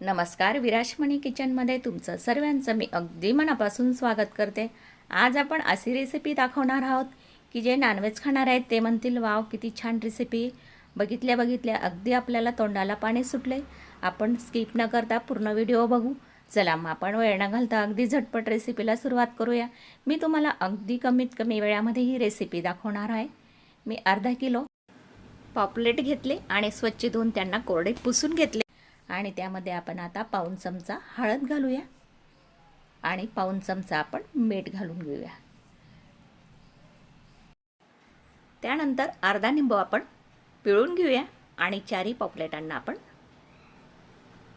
नमस्कार विराशमणी किचनमध्ये तुमचं सर्वांचं मी अगदी मनापासून स्वागत करते. आज आपण अशी रेसिपी दाखवणार आहोत की जे नॉनव्हेज खाणार आहेत ते म्हणतील वाव किती छान रेसिपी बघितल्या बघितल्या अगदी आपल्याला तोंडाला पाणी सुटले. आपण स्किप न करता पूर्ण व्हिडिओ बघू. चला मग आपण वेळ न घालता अगदी झटपट रेसिपीला सुरुवात करूया. मी तुम्हाला अगदी कमीत कमी वेळामध्ये ही रेसिपी दाखवणार आहे. मी अर्धा किलो पॉपलेट घेतले आणि स्वच्छ धुवून त्यांना कोरडे पुसून घेतले. आणि त्यामध्ये आपण आता पाऊन चमचा हळद घालूया. आणि पाऊन चमचा आपण मीठ घालून घेऊया. त्यानंतर अर्धा निंबू आपण पिळून घेऊया आणि चारी पॉपलेटांना आपण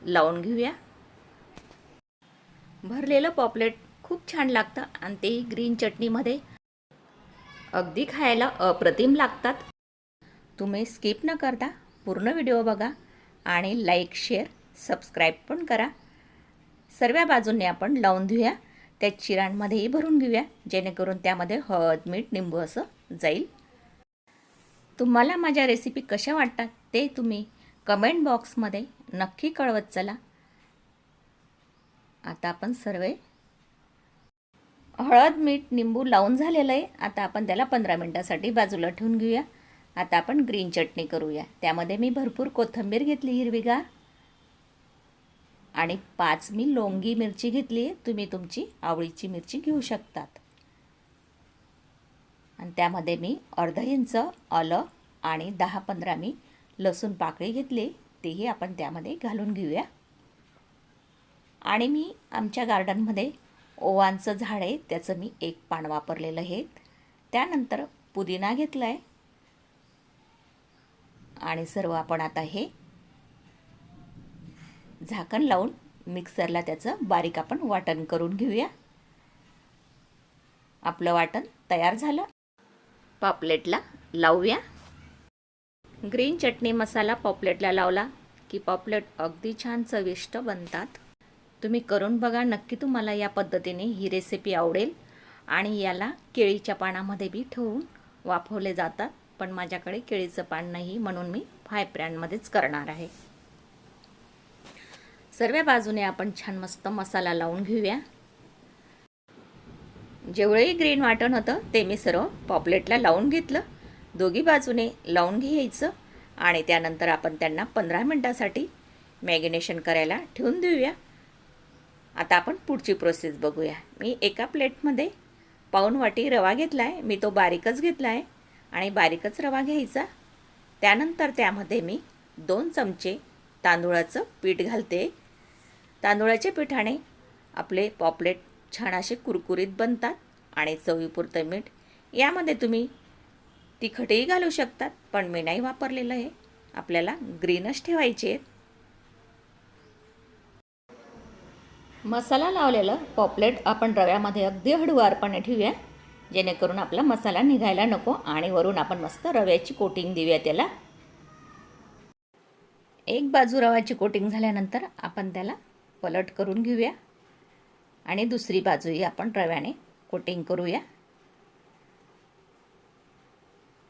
लावून घेऊया. भरलेलं पॉपलेट खूप छान लागतं आणि तेही ग्रीन चटणीमध्ये अगदी खायला अप्रतिम लागतात. तुम्ही स्किप न करता पूर्ण व्हिडिओ बघा. आणि लाईक शेअर सबस्क्राईब पण करा. सर्व बाजूंनी आपण लावून घेऊया. त्या चिरांमध्येही भरून घेऊया जेणेकरून त्यामध्ये हळद मीठ निंबू असं जाईल. तुम्हाला माझ्या रेसिपी कशा वाटतात ते तुम्ही कमेंट बॉक्समध्ये नक्की कळवत चला. आता आपण सर्व. हळद मीठ निंबू लावून झालेलं आहे. आता आपण त्याला पंधरा मिनटासाठी बाजूला ठेवून घेऊया. आता आपण ग्रीन चटणी करूया. त्यामध्ये मी भरपूर कोथिंबीर घेतली हिरवीगार. आणि पाच मी लोंगी मिरची घेतली आहे. तुम्ही तुमची आवळीची मिरची घेऊ शकतात. आणि त्यामध्ये मी अर्धा इंच आलं आणि दहा पंधरा मी लसूण पाकळी घेतली. तेही आपण त्यामध्ये घालून घेऊया. आणि मी आमच्या गार्डनमध्ये ओवांचं झाड आहे. त्याचं मी एक पान वापरलेलं आहे. त्यानंतर पुदिना घेतला आहे आणि सर्व आपण आता हे झाकण लावून मिक्सरला त्याचं बारीक आपण वाटण करून घेऊया. आपलं वाटण तयार झालं. पॉपलेटला लावूया. ग्रीन चटणी मसाला पॉपलेटला लावला की पॉपलेट अगदी छान चविष्ट बनतात. तुम्ही करून बघा नक्की तुम्हाला या पद्धतीने ही रेसिपी आवडेल. आणि याला केळीच्या पानामध्ये बी ठेवून वाफवले जातात. पण माझ्याकडे केळीचं पान नाही म्हणून मी फाय ब्रँडमध्येच करणार आहे. सर्व बाजूने आपण छान मस्त मसाला लावून घेऊया. जेवढंही ग्रीन वाटण होतं ते मी सर्व पॉपलेटला लावून घेतलं. दोघी बाजूने लावून घ्यायचं आणि त्यानंतर आपण त्यांना पंधरा मिनटासाठी मॅगिनेशन करायला ठेवून देऊया. आता आपण पुढची प्रोसेस बघूया. मी एका प्लेटमध्ये पाऊन वाटी रवा घेतला आहे मी तो बारीकच घेतला आहे आणि बारीकच रवा घ्यायचा. त्यानंतर त्यामध्ये मी दोन चमचे तांदूळाचं पीठ घालते. तांदूळाच्या पिठाने आपले पॉपलेट छान असे कुरकुरीत बनतात आणि चवीपुरतं मीठ यामध्ये तुम्ही तिखटही घालू शकतात पण मी नाही वापरलेलं आहे. आपल्याला ग्रीनच ठेवायचे आहेत. मसाला लावलेलं पॉपलेट आपण रव्यामध्ये अगदी हळूवारपणे ठेवूया. जेणेकरून आपला मसाला निघायला नको आणि वरून आपण मस्त रव्याची कोटिंग देऊया त्याला. एक बाजू रव्याची कोटिंग झाल्यानंतर आपण त्याला पलट करून घेऊया. आणि दुसरी बाजूही आपण रव्याने कोटिंग करूया.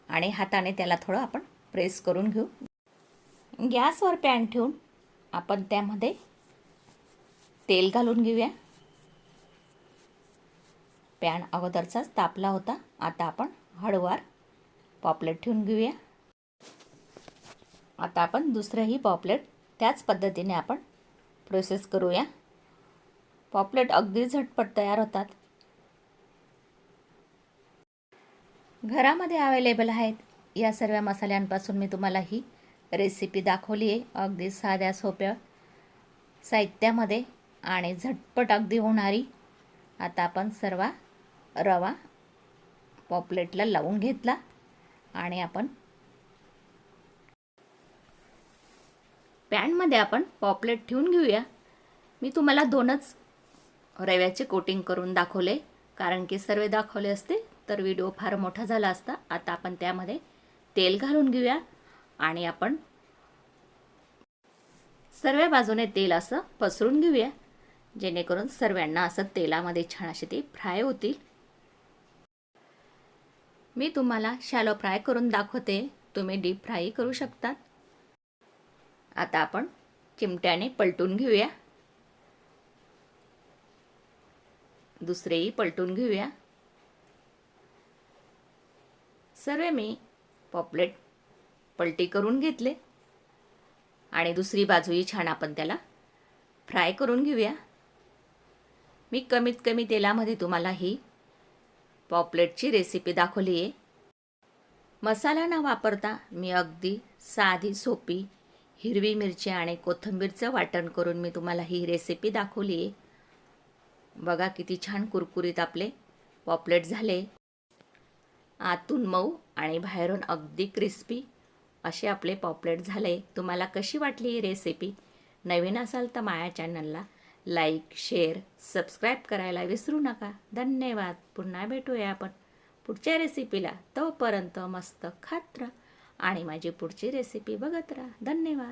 आणि हाताने त्याला थोडं आपण प्रेस करून घेऊ. गॅसवर पॅन ठेवून आपण त्यामध्ये तेल घालून घेऊया. पॅन अगोदरचाच तापला होता. आता आपण हळूवार पॉपलेट ठेवून घेऊया. आता आपण दुसरंही पॉपलेट त्याच पद्धतीने आपण प्रोसेस करूया. पॉपलेट अगदी झटपट तयार होतात. घरामध्ये अवेलेबल आहेत. या सर्व मसाल्यांपासून मी तुम्हाला ही रेसिपी दाखवली आहे. अगदी साध्या सोप्या साहित्यामध्ये आणि झटपट अगदी होणारी. आता आपण सर्व रवा पॉपलेटला लावून घेतला आणि आपण पॅनमध्ये आपण पॉपलेट ठेवून घेऊया. मी तुम्हाला दोनच रव्याचे कोटिंग करून दाखवले. कारण की सर्व दाखवले असते तर व्हिडिओ फार मोठा झाला असता. आता आपण त्यामध्ये तेल घालून घेऊया आणि आपण सर्व बाजूने तेल असं पसरून घेऊया. जेणेकरून सर्वांना असं तेलामध्ये छान असे ते फ्राय होतील. मी तुम्हाला शॅलो फ्राय करून दाखवते. तुम्ही डीप फ्राय करू शकतात. आता आपण चिमट्याने पलटून घेऊया. दुसरेही पलटून घेऊया. सर्व मी पॉपलेट पलटी करून घेतले. आणि दुसरी बाजूही छान आपण त्याला फ्राय करून घेऊया. मी कमीत कमी तेलामध्ये तुम्हाला ही पॉपलेटची रेसिपी दाखवली आहे. मसाला न वापरता मी अगदी साधी सोपी हिरवी मिरची आणि कोथिंबीरचं वाटण करून मी तुम्हाला ही रेसिपी दाखवली आहे. बघा किती छान कुरकुरीत आपले पॉपलेट झाले. आतून मऊ आणि बाहेरून अगदी क्रिस्पी असे आपले पॉपलेट झाले. तुम्हाला कशी वाटली ही रेसिपी नवीन असाल तर माया चॅनलला लाईक शेअर सबस्क्राईब करायला विसरू नका. धन्यवाद. पुन्हा भेटूया आपण पुढच्या रेसिपीला तोपर्यंत मस्त खात राहा आणि माझी पुढची रेसिपी बघत राहा. धन्यवाद.